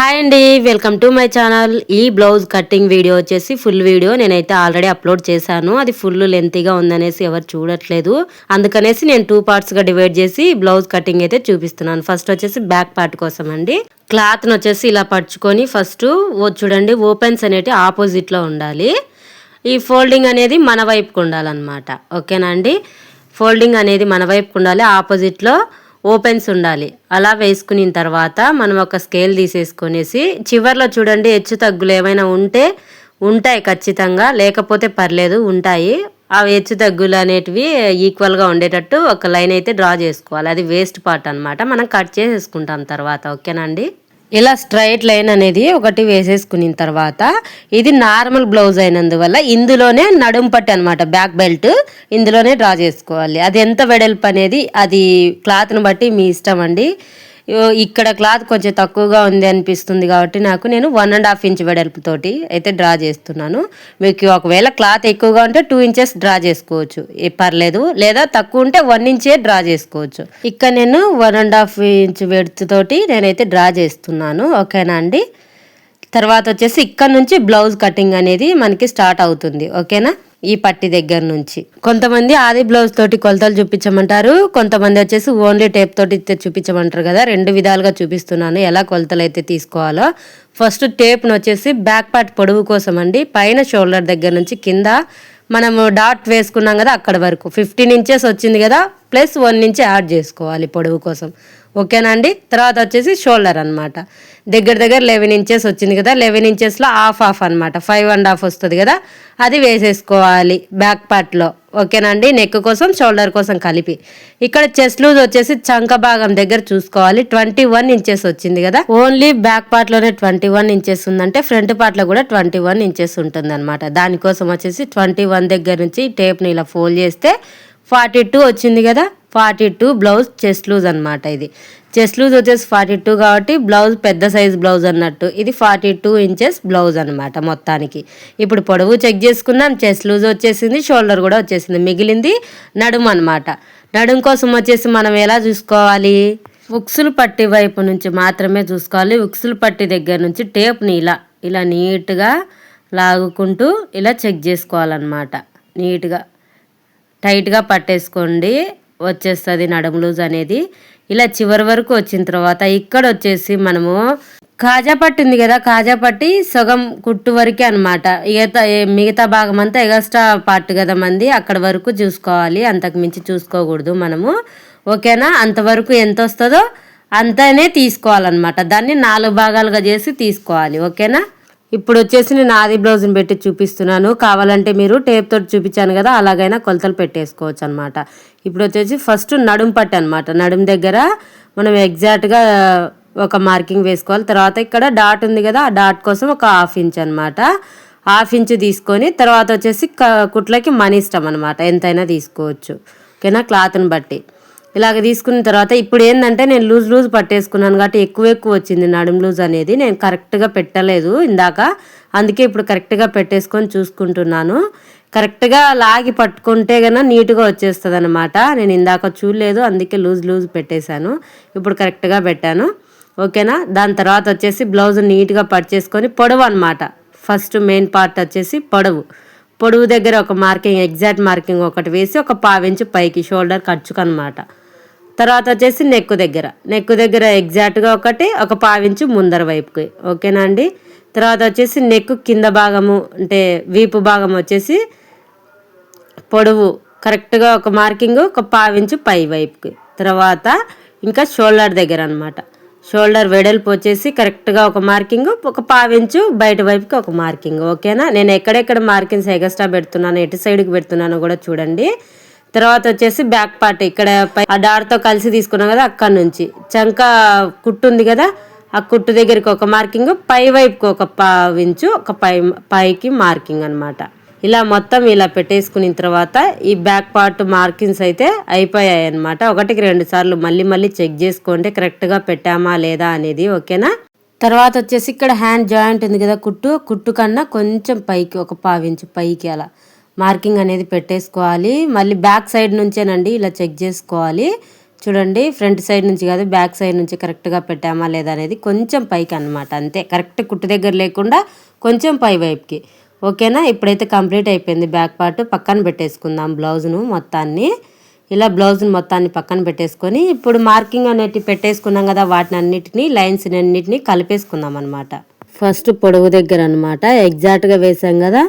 Hi అండి welcome to my channel. ఈ blouse cutting video వచ్చేసి ఫుల్ వీడియో. నేనైతే ఆల్రెడీ అప్లోడ్ చేశాను. అది ఫుల్ లెంతీగా ఉందనేసి ఎవరు చూడట్లేదు. అందుకనేసి నేను టూ పార్ట్స్గా డివైడ్ చేసి బ్లౌజ్ కటింగ్ అయితే చూపిస్తున్నాను. ఫస్ట్ వచ్చేసి బ్యాక్ పార్ట్ కోసం అండి. క్లాత్ను వచ్చేసి ఇలా పరుచుకొని ఫస్ట్ చూడండి ఓపెన్స్ అనేవి ఆపోజిట్లో ఉండాలి. ఈ ఫోల్డింగ్ అనేది మన వైపుకు ఉండాలన్నమాట. ఓకేనా అండి? ఫోల్డింగ్ అనేది మన వైపుకు ఉండాలి ఆపోజిట్లో ఓపెన్స్ ఉండాలి. అలా వేసుకున్న తర్వాత మనం ఒక స్కేల్ తీసేసుకొనేసి చివర్లో చూడండి హెచ్చు తగ్గులు ఏమైనా ఉంటే ఉంటాయి ఖచ్చితంగా. లేకపోతే పర్లేదు ఉంటాయి. ఆ హెచ్చు తగ్గులు అనేటివి ఈక్వల్గా ఉండేటట్టు ఒక లైన్ అయితే డ్రా చేసుకోవాలి. అది వేస్ట్ పార్ట్ అనమాట మనం కట్ చేసేసుకుంటాం తర్వాత. ఓకేనా అండి? ఇలా స్ట్రైట్ లైన్ అనేది ఒకటి వేసేసుకున్న తర్వాత ఇది నార్మల్ బ్లౌజ్ అయినందువల్ల ఇందులోనే నడుం పట్టి అనమాట బ్యాక్ బెల్ట్ ఇందులోనే డ్రా చేసుకోవాలి. అది ఎంత వెడల్పు అనేది అది క్లాత్ని బట్టి మీ ఇష్టం అండి. ఇక్కడ క్లాత్ కొంచెం తక్కువగా ఉంది అనిపిస్తుంది కాబట్టి నాకు నేను వన్ అండ్ హాఫ్ ఇంచ్ వెడల్పుతోటి అయితే డ్రా చేస్తున్నాను. మీకు ఒకవేళ క్లాత్ ఎక్కువగా ఉంటే టూ ఇంచెస్ డ్రా చేసుకోవచ్చు. పర్లేదు. లేదా తక్కువ ఉంటే వన్ ఇంచే డ్రా చేసుకోవచ్చు. ఇక్కడ నేను వన్ అండ్ హాఫ్ ఇంచ్ వెడతతోటి నేనైతే డ్రా చేస్తున్నాను. ఓకేనా అండి? తర్వాత వచ్చేసి ఇక్కడ నుంచి బ్లౌజ్ కటింగ్ అనేది మనకి స్టార్ట్ అవుతుంది. ఓకేనా? ఈ పట్టి దగ్గర నుంచి. కొంతమంది ఆది బ్లౌజ్ తోటి కొలతలు చూపించమంటారు కొంతమంది వచ్చేసి ఓన్లీ టేప్ తోటి చూపించమంటారు కదా. రెండు విధాలుగా చూపిస్తున్నాను ఎలా కొలతలు అయితే తీసుకోవాలో. ఫస్ట్ టేప్ను వచ్చేసి బ్యాక్ పార్ట్ పొడవు కోసం అండి. పైన షోల్డర్ దగ్గర నుంచి కింద మనము డాట్ వేసుకున్నాం కదా అక్కడ వరకు. ఫిఫ్టీన్ ఇంచెస్ వచ్చింది కదా ప్లస్ వన్ ఇంచ్ యాడ్ చేసుకోవాలి పొడవు కోసం. ఓకేనా అండి? తర్వాత వచ్చేసి షోల్డర్ అనమాట దగ్గర దగ్గర లెవెన్ ఇంచెస్ వచ్చింది కదా లెవెన్ ఇంచెస్లో హాఫ్ హాఫ్ అనమాట ఫైవ్ అండ్ హాఫ్ వస్తుంది కదా అది వేసేసుకోవాలి బ్యాక్ పార్ట్లో. ఓకేనా అండి? నెక్ కోసం షోల్డర్ కోసం కలిపి. ఇక్కడ చెస్ట్ లూజ్ వచ్చేసి చంక భాగం దగ్గర చూసుకోవాలి. ట్వంటీ వన్ ఇంచెస్ వచ్చింది కదా ఓన్లీ బ్యాక్ పార్ట్లోనే ట్వంటీ వన్ ఇంచెస్ ఉందంటే ఫ్రంట్ పార్ట్లో కూడా ట్వంటీ వన్ ఇంచెస్ ఉంటుంది అనమాట దానికోసం వచ్చేసి ట్వంటీ వన్ దగ్గర నుంచి టేప్ని ఇలా ఫోల్డ్ చేస్తే ఫార్టీ టూ వచ్చింది కదా forty two blouse chest loose అనమాట ఇది. చెస్ట్ లూజ్ వచ్చేసి ఫార్టీ టూ కాబట్టి బ్లౌజ్ పెద్ద సైజ్ బ్లౌజ్ అన్నట్టు. ఇది ఫార్టీ టూ ఇంచెస్ బ్లౌజ్ అనమాట మొత్తానికి. ఇప్పుడు పొడవు చెక్ చేసుకున్నాం చెస్ట్ లూజ్ వచ్చేసింది షోల్డర్ కూడా వచ్చేసింది. మిగిలింది నడుము అనమాట నడుము కోసం వచ్చేసి మనం ఎలా చూసుకోవాలి? ఉక్సులు పట్టి వైపు నుంచి మాత్రమే చూసుకోవాలి. ఉక్సులు పట్టి దగ్గర నుంచి టేప్ని ఇలా ఇలా నీట్గా లాగుకుంటూ ఇలా చెక్ చేసుకోవాలన్నమాట. నీట్గా. టైట్గా పట్టేసుకోండి. వచ్చేస్తుంది నడుము లూజ్ అనేది. ఇలా చివరి వరకు వచ్చిన తర్వాత ఇక్కడ వచ్చేసి మనము కాజా పట్టి ఉంది కదా కాజా పట్టి సగం కుట్టు వరకే అనమాట మిగతా మిగతా భాగం అంతా ఎగస్ట్రా పార్ట్ కదా మంది అక్కడ వరకు చూసుకోవాలి. అంతకు మించి చూసుకోకూడదు మనము. ఓకేనా? అంతవరకు ఎంత వస్తుందో అంతనే తీసుకోవాలన్నమాట. దాన్ని నాలుగు భాగాలుగా చేసి తీసుకోవాలి. ఓకేనా? ఇప్పుడు వచ్చేసి నేను ఆది బ్లౌజ్ని పెట్టి చూపిస్తున్నాను. కావాలంటే మీరు టేప్ తోటి చూపించాను కదా అలాగైనా కొలతలు పెట్టేసుకోవచ్చు అనమాట ఇప్పుడు వచ్చేసి ఫస్ట్ నడుం పట్టు అనమాట నడుం దగ్గర మనం ఎగ్జాక్ట్గా ఒక మార్కింగ్ వేసుకోవాలి. తర్వాత ఇక్కడ డాట్ ఉంది కదా ఆ డాట్ కోసం ఒక హాఫ్ ఇంచ్ అనమాట హాఫ్ ఇంచ్ తీసుకొని తర్వాత వచ్చేసి కుట్లకి మనీ ఇష్టం అనమాట ఎంతైనా తీసుకోవచ్చు. ఓకేనా? క్లాత్ని బట్టి. ఇలాగ తీసుకున్న తర్వాత ఇప్పుడు ఏంటంటే నేను లూజ్ లూజ్ పట్టేసుకున్నాను కాబట్టి ఎక్కువ ఎక్కువ వచ్చింది నడుం లూజ్ అనేది. నేను కరెక్ట్గా పెట్టలేదు ఇందాక. అందుకే ఇప్పుడు కరెక్ట్గా పెట్టేసుకొని చూసుకుంటున్నాను. కరెక్ట్గా లాగి పట్టుకుంటే కన్నా నీట్గా వచ్చేస్తుంది అనమాట నేను ఇందాక చూడలేదు అందుకే లూజ్ లూజ్ పెట్టేశాను. ఇప్పుడు కరెక్ట్గా పెట్టాను. ఓకేనా? దాని తర్వాత వచ్చేసి బ్లౌజ్ నీట్గా పర్చేసుకొని పొడవు అనమాట ఫస్ట్ మెయిన్ పార్ట్ వచ్చేసి పొడవు. పొడవు దగ్గర ఒక మార్కింగ్ ఎగ్జాక్ట్ మార్కింగ్ ఒకటి వేసి ఒక పావించి పైకి షోల్డర్ ఖర్చుకనమాట తర్వాత వచ్చేసి నెక్కు దగ్గర. నెక్కు దగ్గర ఎగ్జాక్ట్గా ఒకటి ఒక పావించు ముందర వైపుకి. ఓకేనా అండి? తర్వాత వచ్చేసి నెక్కు కింద భాగము అంటే వీపు భాగం వచ్చేసి పొడవు కరెక్ట్గా ఒక మార్కింగ్ ఒక పావించు పై వైపుకి. తర్వాత ఇంకా షోల్డర్ దగ్గర అనమాట షోల్డర్ వెడల్పు వచ్చేసి కరెక్ట్గా ఒక మార్కింగ్ ఒక పావించు బయట వైపుకి ఒక మార్కింగ్ ఓకేనా? నేను ఎక్కడెక్కడ మార్కింగ్స్ ఎగస్ట్రా పెడుతున్నాను ఎటు సైడ్కి పెడుతున్నానో కూడా చూడండి. తర్వాత వచ్చేసి బ్యాక్ పార్ట్ ఇక్కడ ఆ డార్తో కలిసి తీసుకున్నాం కదా అక్కడ నుంచి. చంక కుట్టు ఉంది కదా ఆ కుట్టు దగ్గరికి ఒక మార్కింగ్ పై వైపుకి ఒక పావించు ఒక పై పైకి మార్కింగ్ అనమాట ఇలా మొత్తం ఇలా పెట్టేసుకున్న తర్వాత ఈ బ్యాక్ పార్ట్ మార్కింగ్స్ అయితే అయిపోయాయి అనమాట ఒకటికి రెండు సార్లు మళ్ళీ మళ్ళీ చెక్ చేసుకుంటే కరెక్ట్గా పెట్టామా లేదా అనేది ఓకేనా? తర్వాత వచ్చేసి ఇక్కడ హ్యాండ్ జాయింట్ ఉంది కదా కుట్టు కుట్టు కన్నా కొంచెం పైకి ఒక పావించు పైకి అలా. మార్కింగ్ అనేది పెట్టేసుకోవాలి. మళ్ళీ బ్యాక్ సైడ్ నుంచేనండి ఇలా చెక్ చేసుకోవాలి. చూడండి ఫ్రంట్ సైడ్ నుంచి కాదు బ్యాక్ సైడ్ నుంచి కరెక్ట్గా పెట్టామా లేదా అనేది కొంచెం పైకి అనమాట అంతే కరెక్ట్ కుట్టు దగ్గర లేకుండా కొంచెం పై వైపుకి. ఓకేనా? ఇప్పుడైతే కంప్లీట్ అయిపోయింది బ్యాక్ పార్ట్. పక్కన పెట్టేసుకుందాం బ్లౌజ్ను మొత్తాన్ని. ఇలా బ్లౌజ్ని మొత్తాన్ని పక్కన పెట్టేసుకొని ఇప్పుడు మార్కింగ్ అనేటివి పెట్టేసుకున్నాం కదా వాటిని అన్నిటిని లైన్స్ అన్నిటిని కలిపేసుకుందాం అనమాట ఫస్ట్ పొడవు దగ్గర అనమాట ఎగ్జాక్ట్గా వేసాం కదా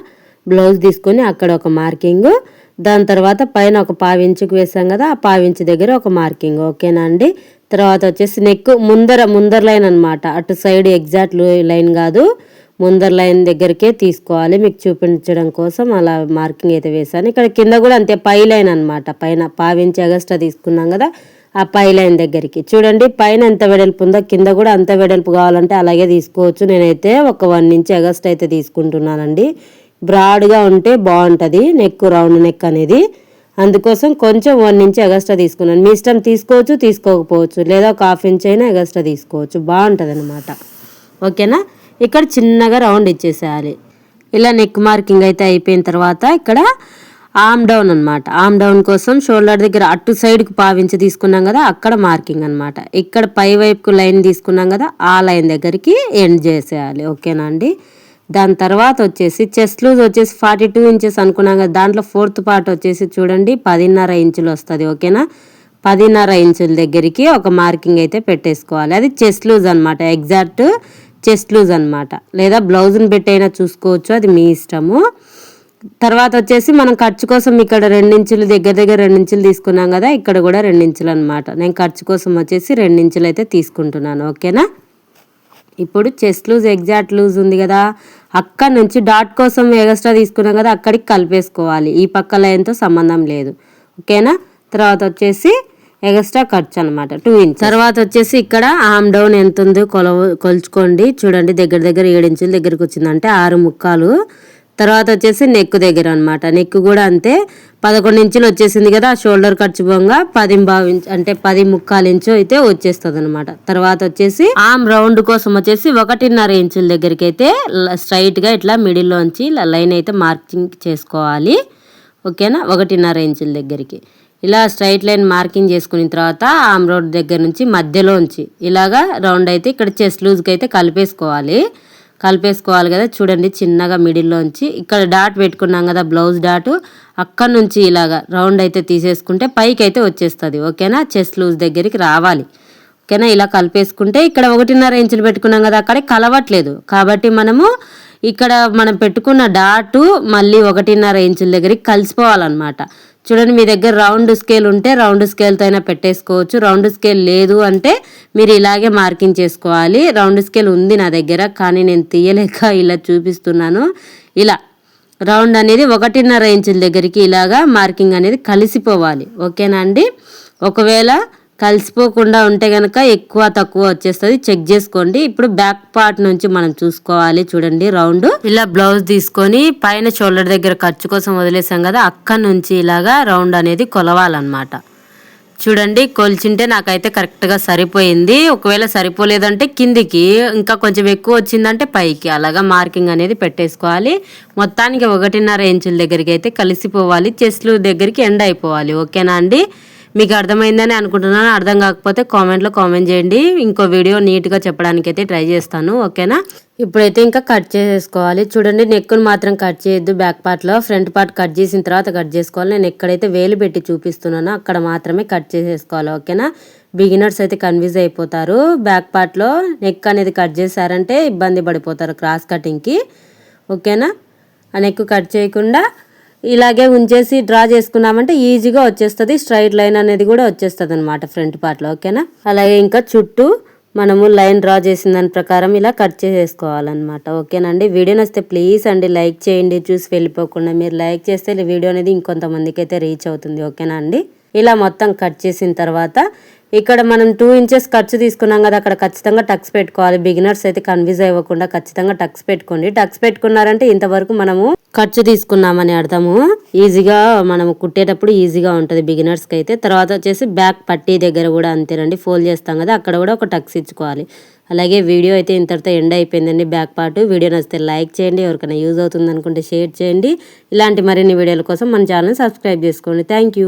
బ్లౌజ్ తీసుకొని అక్కడ ఒక మార్కింగ్. దాని తర్వాత పైన ఒక పావించుకు వేసాం కదా ఆ పావించు దగ్గర ఒక మార్కింగ్. ఓకేనా అండి? తర్వాత వచ్చేసి నెక్ ముందర ముందర లైన్ అనమాట అటు సైడ్ ఎగ్జాక్ట్ లైన్ కాదు. ముందర లైన్ దగ్గరికే తీసుకోవాలి. మీకు చూపించడం కోసం అలా మార్కింగ్ అయితే వేసాను ఇక్కడ కింద కూడా అంతే పై లైన్ అనమాట పైన పావించి అగస్టా తీసుకున్నాం కదా ఆ పై లైన్ దగ్గరికి. చూడండి పైన ఎంత వెడల్పు ఉందో కింద కూడా అంత వెడల్పు కావాలంటే అలాగే తీసుకోవచ్చు. నేనైతే ఒక వన్ ఇంచ్ అగస్ట్ అయితే తీసుకుంటున్నానండి. బ్రాడ్గా ఉంటే బాగుంటుంది. నెక్ రౌండ్ నెక్ అనేది. అందుకోసం కొంచెం వన్ ఇంచ్ ఎగస్ట్రా తీసుకున్నాను. మీ ఇష్టం తీసుకోవచ్చు తీసుకోకపోవచ్చు. లేదా ఒక హాఫ్ ఇంచ్ అయినా ఎగస్ట్రా తీసుకోవచ్చు. బాగుంటుంది అనమాట ఓకేనా? ఇక్కడ చిన్నగా రౌండ్ ఇచ్చేసేయాలి. ఇలా నెక్ మార్కింగ్ అయితే అయిపోయిన తర్వాత ఇక్కడ ఆమ్ డౌన్ అనమాట ఆమ్ డౌన్ కోసం షోల్డర్ దగ్గర అటు సైడ్కి పావించి తీసుకున్నాం కదా అక్కడ మార్కింగ్ అనమాట ఇక్కడ పై వైపుకు లైన్ తీసుకున్నాం కదా ఆ లైన్ దగ్గరికి ఎండ్ చేసేయాలి. ఓకేనా అండి? దాని తర్వాత వచ్చేసి చెస్ట్ లూజ్ వచ్చేసి ఫార్టీ టూ ఇంచెస్ అనుకున్నాం కదా దాంట్లో ఫోర్త్ పార్ట్ వచ్చేసి చూడండి పదిన్నర ఇంచులు వస్తుంది ఓకేనా? పదిన్నర ఇంచుల దగ్గరికి ఒక మార్కింగ్ అయితే పెట్టేసుకోవాలి. అది చెస్ట్ లూజ్ అనమాట ఎగ్జాక్ట్ చెస్ట్ లూజ్ అనమాట లేదా బ్లౌజ్ని పెట్టైనా చూసుకోవచ్చు అది మీ ఇష్టము. తర్వాత వచ్చేసి మనం ఖర్చు కోసం ఇక్కడ రెండించులు దగ్గర దగ్గర రెండించులు తీసుకున్నాం కదా ఇక్కడ కూడా రెండించులు అనమాట నేను ఖర్చు కోసం వచ్చేసి రెండించులు అయితే తీసుకుంటున్నాను ఓకేనా? ఇప్పుడు చెస్ట్ లూజ్ ఎగ్జాక్ట్ లూజ్ ఉంది కదా అక్కడ నుంచి డాట్ కోసం ఎగస్ట్రా తీసుకున్నాం కదా అక్కడికి కలిపేసుకోవాలి. ఈ పక్క లైన్తో సంబంధం లేదు. ఓకేనా? తర్వాత వచ్చేసి ఎగస్ట్రా ఖర్చు అనమాట టూ ఇంచ్ తర్వాత వచ్చేసి ఇక్కడ ఆమ్ డౌన్ ఎంత ఉందో కొలవ కొలుచుకోండి. చూడండి దగ్గర దగ్గర ఏడు ఇంచుల దగ్గరకు వచ్చిందంటే ఆరు ముక్కాలు. తర్వాత వచ్చేసి నెక్ దగ్గర అనమాట నెక్ కూడా అంతే. పదకొండు ఇంచులు వచ్చేసింది కదా ఆ షోల్డర్ ఖర్చు బొంగ పది బావి ఇంచు అంటే పది ముక్కాలు ఇంచు అయితే వచ్చేస్తుంది అనమాట తర్వాత వచ్చేసి ఆమ్ రౌండ్ కోసం వచ్చేసి ఒకటిన్నర ఇంచుల దగ్గరికి అయితే స్ట్రైట్గా ఇట్లా మిడిల్లోంచి లైన్ అయితే మార్కింగ్ చేసుకోవాలి. ఓకేనా ఒకటిన్నర ఇంచుల దగ్గరికి. ఇలా స్ట్రైట్ లైన్ మార్కింగ్ చేసుకున్న తర్వాత ఆమ్ రోడ్ దగ్గర నుంచి మధ్యలోంచి ఇలాగా రౌండ్ అయితే ఇక్కడ చెస్ట్ లూజ్కి అయితే కలిపేసుకోవాలి. కలిపేసుకోవాలి కదా. చూడండి చిన్నగా మిడిల్లోంచి ఇక్కడ డాట్ పెట్టుకున్నాం కదా బ్లౌజ్ డాట్. అక్కడ నుంచి ఇలాగా రౌండ్ అయితే తీసేసుకుంటే పైకి అయితే వచ్చేస్తుంది. ఓకేనా? చెస్ట్ లూజ్ దగ్గరికి రావాలి. ఓకేనా? ఇలా కలిపేసుకుంటే ఇక్కడ ఒకటిన్నర ఇంచులు పెట్టుకున్నాం కదా అక్కడ కలవట్లేదు. కాబట్టి మనము ఇక్కడ మనం పెట్టుకున్న డాటు మళ్ళీ ఒకటిన్నర ఇంచుల దగ్గరికి కలిసిపోవాలన్నమాట. చూడండి మీ దగ్గర రౌండ్ స్కేల్ ఉంటే రౌండ్ స్కేల్తో అయినా పెట్టేసుకోవచ్చు. రౌండ్ స్కేల్ లేదు అంటే మీరు ఇలాగే మార్కింగ్ చేసుకోవాలి. రౌండ్ స్కేల్ ఉంది నా దగ్గర కానీ నేను తీయలేక ఇలా చూపిస్తున్నాను. ఇలా రౌండ్ అనేది ఒకటిన్నర ఇంచుల దగ్గరికి ఇలాగా మార్కింగ్ అనేది కలిసిపోవాలి. ఓకేనా అండి? ఒకవేళ కలిసిపోకుండా ఉంటే కనుక ఎక్కువ తక్కువ వచ్చేస్తుంది. చెక్ చేసుకోండి. ఇప్పుడు బ్యాక్ పార్ట్ నుంచి మనం చూసుకోవాలి చూడండి రౌండ్. ఇలా బ్లౌజ్ తీసుకొని పైన షోల్డర్ దగ్గర ఖర్చు కోసం వదిలేసాం కదా అక్కడ నుంచి ఇలాగా రౌండ్ అనేది కొలవాలన్నమాట. చూడండి కొలిచింటే నాకైతే కరెక్ట్గా సరిపోయింది. ఒకవేళ సరిపోలేదంటే కిందికి ఇంకా కొంచెం ఎక్కువ వచ్చిందంటే పైకి. అలాగా మార్కింగ్ అనేది పెట్టేసుకోవాలి. మొత్తానికి ఒకటిన్నర ఇంచుల దగ్గరికి అయితే కలిసిపోవాలి. చెస్ట్లు దగ్గరికి ఎండ్ అయిపోవాలి. ఓకేనా అండి? మీకు అర్థమైందని అనుకుంటున్నాను. అర్థం కాకపోతే కామెంట్లో కామెంట్ చేయండి. ఇంకో వీడియో నీట్గా చెప్పడానికి అయితే ట్రై చేస్తాను. ఓకేనా? ఇప్పుడైతే ఇంకా కట్ చేసేసుకోవాలి చూడండి నెక్కును మాత్రం కట్ చేయొద్దు. బ్యాక్ పార్ట్లో ఫ్రంట్ పార్ట్ కట్ చేసిన తర్వాత కట్ చేసుకోవాలి. నేను ఎక్కడైతే వేలు పెట్టి చూపిస్తున్నానో అక్కడ మాత్రమే కట్ చేసేసుకోవాలి. ఓకేనా? బిగినర్స్ అయితే కన్ఫ్యూజ్ అయిపోతారు. బ్యాక్ పార్ట్లో నెక్ అనేది కట్ చేశారంటే ఇబ్బంది పడిపోతారు క్రాస్ కటింగ్కి ఓకేనా? ఆ నెక్ కట్ చేయకుండా ఇలాగే ఉంచేసి డ్రా చేసుకున్నామంటే ఈజీగా వచ్చేస్తుంది. స్ట్రైట్ లైన్ అనేది కూడా వచ్చేస్తుంది అనమాట ఫ్రంట్ పార్ట్లో ఓకేనా? అలాగే ఇంకా చుట్టూ మనము లైన్ డ్రా చేసిన దాని ప్రకారం ఇలా కట్ చేసేసుకోవాలన్నమాట ఓకేనండి? వీడియో నచ్చితే ప్లీజ్ అండి లైక్ చేయండి. చూసి వెళ్ళిపోకుండా మీరు లైక్ చేస్తే వీడియో అనేది ఇంకొంతమందికి అయితే రీచ్ అవుతుంది ఓకేనా అండి? ఇలా మొత్తం కట్ చేసిన తర్వాత ఇక్కడ మనం టూ ఇంచెస్ ఖర్చు తీసుకున్నాం కదా అక్కడ ఖచ్చితంగా టక్స్ పెట్టుకోవాలి. బిగినర్స్ అయితే కన్ఫ్యూజ్ అవ్వకుండా ఖచ్చితంగా టక్స్ పెట్టుకోండి. టక్స్ పెట్టుకున్నారంటే ఇంతవరకు మనము ఖర్చు తీసుకున్నామని అర్థము. ఈజీగా మనం కుట్టేటప్పుడు ఈజీగా ఉంటుంది బిగినర్స్కి అయితే. తర్వాత వచ్చేసి బ్యాక్ పట్టీ దగ్గర కూడా అంతేనండి ఫోల్డ్ చేస్తాం కదా అక్కడ కూడా ఒక టక్స్ ఇచ్చుకోవాలి. అలాగే వీడియో అయితే ఇంతటితో ఎండ్ అయిపోయిందండి బ్యాక్ పార్ట్ వీడియో నచ్చితే లైక్ చేయండి ఎవరికైనా యూజ్ అవుతుంది అనుకుంటే షేర్ చేయండి. ఇలాంటి మరిన్ని వీడియోల కోసం మన ఛానల్ సబ్స్క్రైబ్ చేసుకోండి. థ్యాంక్